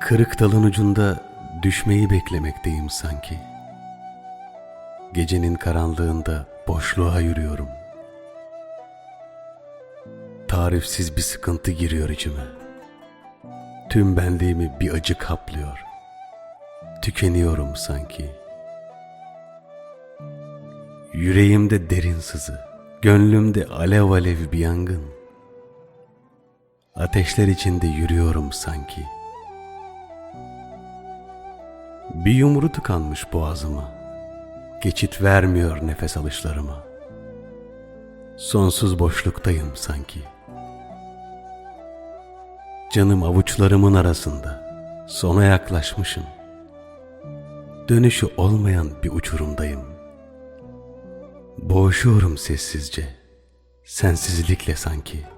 Kırık dalın ucunda düşmeyi beklemekteyim sanki. Gecenin karanlığında boşluğa yürüyorum. Tarifsiz bir sıkıntı giriyor içime. Tüm benliğimi bir acı kaplıyor. Tükeniyorum sanki. Yüreğimde derin sızı, gönlümde alev alev bir yangın. Ateşler içinde yürüyorum sanki. Bir yumru tıkanmış boğazıma. Geçit vermiyor nefes alışlarıma. Sonsuz boşluktayım sanki. Canım avuçlarımın arasında. Sona yaklaşmışım. Dönüşü olmayan bir uçurumdayım. Boğuşuyorum sessizce. Sensizlikle sanki.